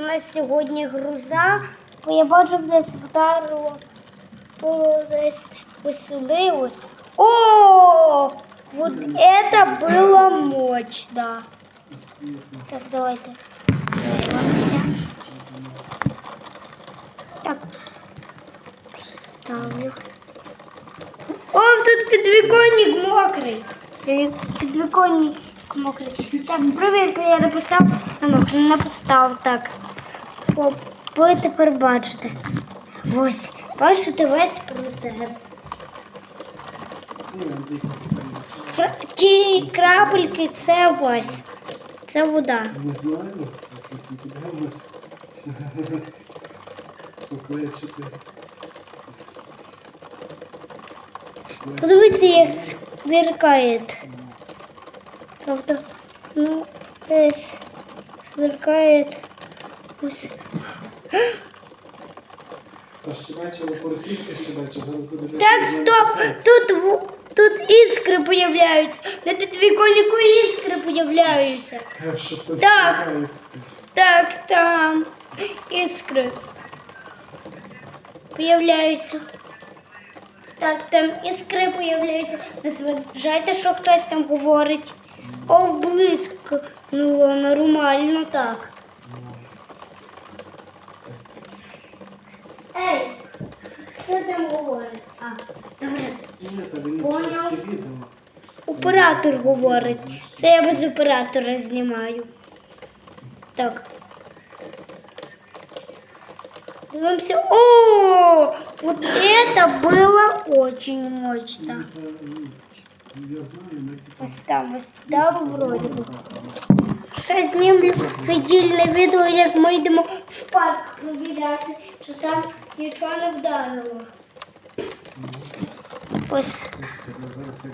у нас сьогодні груза, бо я бачу десь вдарило десь ось сюди ось. О! Вот это было мощно. Так, давайте. Так. Ставлю. О, тут підвіконник мокрий. Під- Підвіконник мокрий. Так, провірка я написав, а не поставив. Так. Ви тепер бачите. Ось. Бачите весь процес. Ті крапельки це ось. Це вода. Не знаю, так як і підгамось покличити. Подивіться, як сверкає. Тобто, ну, десь сверкає. Ось. Та щебече, по-російськи щебече, зараз буде Так, стоп! Тут, в- тут іскри появляються. На підвіконнику іскри появляються. Е, Щось там Так. стріляють. Так, там іскри появляються. Так, там іскри появляються. Не зважайте, що хтось там говорить. О. Ну, нормально так. Ей, хто там говорить? А, добре. Ні. Оператор говорить. Це я без оператора знімаю. Так. Дивимося. О! Вот это было очень мощно. Та, ні, Я знаю, не типу. Ось там, ось там вроді би. Ще знімлю віддільне відео, як ми йдемо в парк провіряти, чи там нічого не вдарило.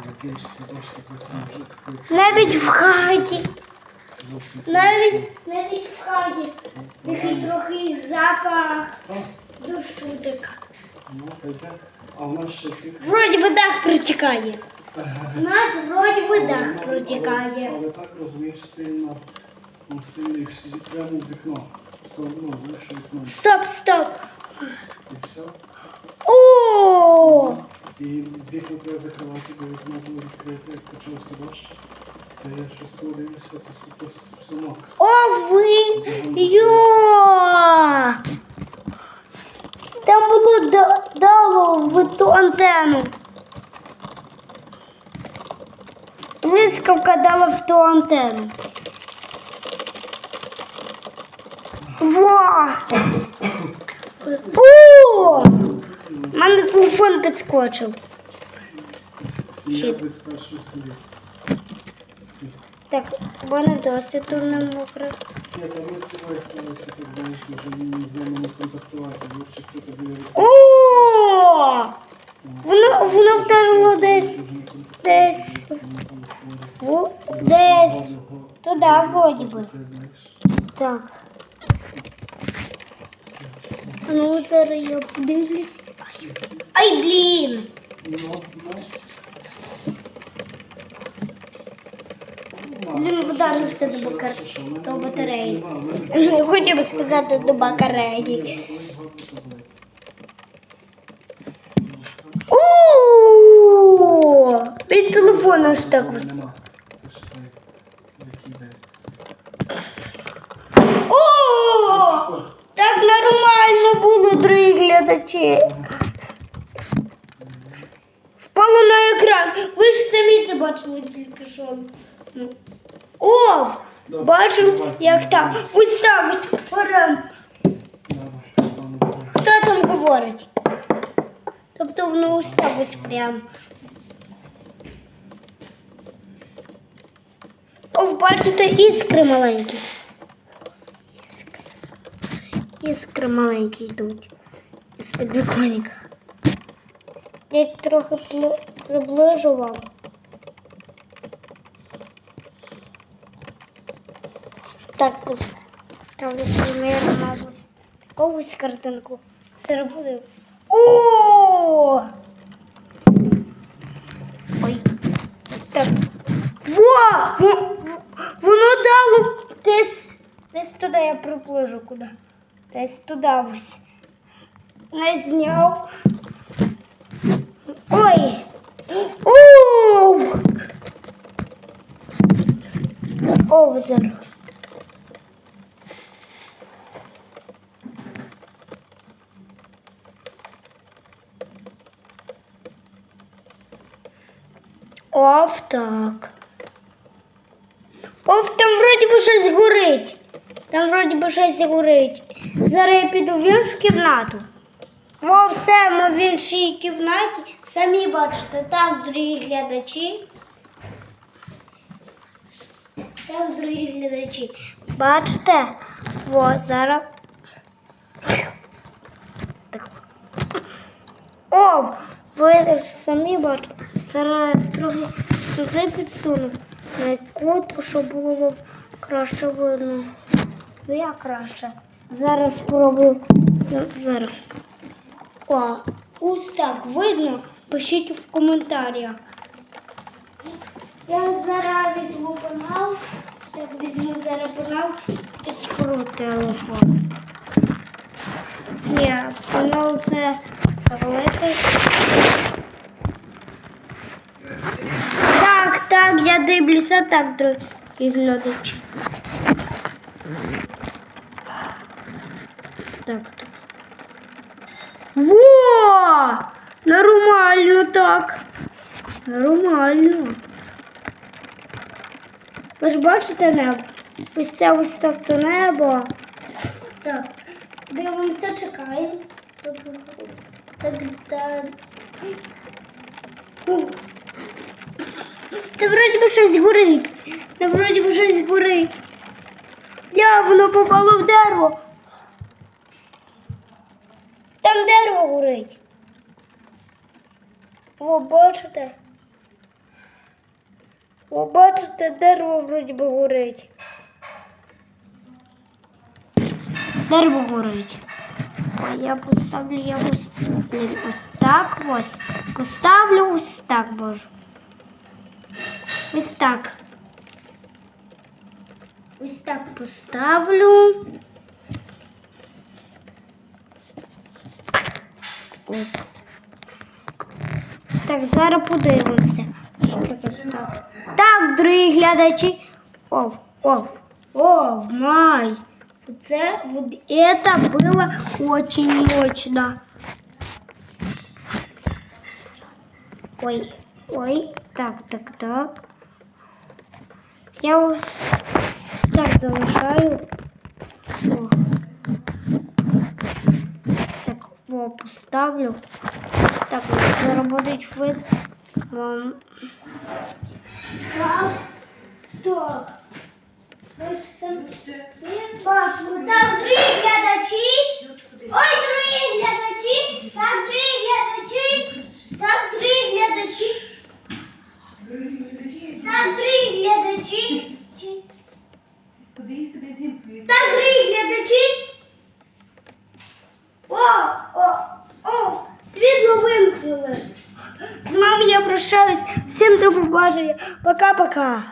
Такий Навіть в хаті. Навіть навіть в хаті такий трохи запах ну, ще тих. Вроді би дах протікає. У нас вроді би дах ну, протікає. Але, так розумієш сильно, ну, сильно прямо в вікно. Сторону, знаєш, вікно. Стоп, стоп. І все. О! І треба закривати, бо вікно було відкрите, як почався дощ. Та я щось коли дивлюся, то все, то все. О, ви! Йо! Там було да- дало в ту антенну. Блискавка дала в ту антенну. Ва! О! У мене телефон підскочив. Щит. Так, мене досить тут не мокро. Ні, та ми цього сталося, так знаєш, може ні не контактувати, лучше хто тобі О! Воно, воно вдарило десь. Десь. в- Десь. Туди, вроді би. Так. А Ну, зараз я подивлюсь. Ай, Ай блін! Він вдарився до бакар... до батареї. Хотів сказати до батареї. О! Від телефону ж так ось. О! Так нормально було, дорогі глядачі. Впало на екран. Ви ж самі це бачили тільки що. О! Бачив, як там. Ось там, ось прям. Хто там говорить? Тобто воно ось там ось прям. О, бачите, іскри маленькі. Іскри. Іскри маленькі йдуть із підвіконника. Я трохи приближу вам. Так, ось ставлю примірно ось таку ось картинку. Зараз буде. О! Ой. Так. Во- Воно дало десь Десь туди я приближу куди. Десь туди ось. Не зняв. Ой! Ууу! Озеро. Ов так. Ов, там вроді би щось горить. Там вроді би щось горить. Зараз я піду в іншу кімнату. О, все, ми в іншій кімнаті. Самі бачите, так, дорогі глядачі. Так, дорогі глядачі. Бачите? О, зараз. О, ви самі бачите. Зараз трохи сюди підсуну. На яку, щоб було краще видно. Ну я краще. Зараз спробую. Ну, Зараз. О, ось так видно. Пишіть в коментарях. Я зараз візьму канал. Так, візьму зараз канал і спру. Ні, канал це великий. Так, так, я дивлюся так, друзі глядачі. Так. Во! Нормально так. Нормально. Ви ж бачите небо? Ось це ось тобто небо. Так, дивимося, чекаємо. Так, так, так. Та вроді би щось горить. Та вроді би щось горить. Я воно попало в дерево. Там дерево горить. О, бачите? О, бачите, дерево вроді би горить. Дерево горить. Ой, я поставлю я ось, блін, ось так ось. Поставлю ось так, боже. Ось так. Ось так поставлю. Так, зараз подивимося, що таке стало. Так, дорогі глядачі. О, о, о, май. Це вот это было очень мощно. Ой, ой, так, так, так. Я ось так залишаю. О. Так, о, поставлю. Ось так ось зараз будуть вид. Вам. Так, так. Ви ж самі бачили. Так, дорогі глядачі. Ой, дорогі глядачі. Так, дорогі глядачі. Так, дорогі глядачі. Так, дорогі глядачі. Чи- Кудись тебе зімкнуть. Так, дорогі глядачі. О, о, о, світло вимкнули. З вами я прощаюсь. Всім до побачення. Пока-пока.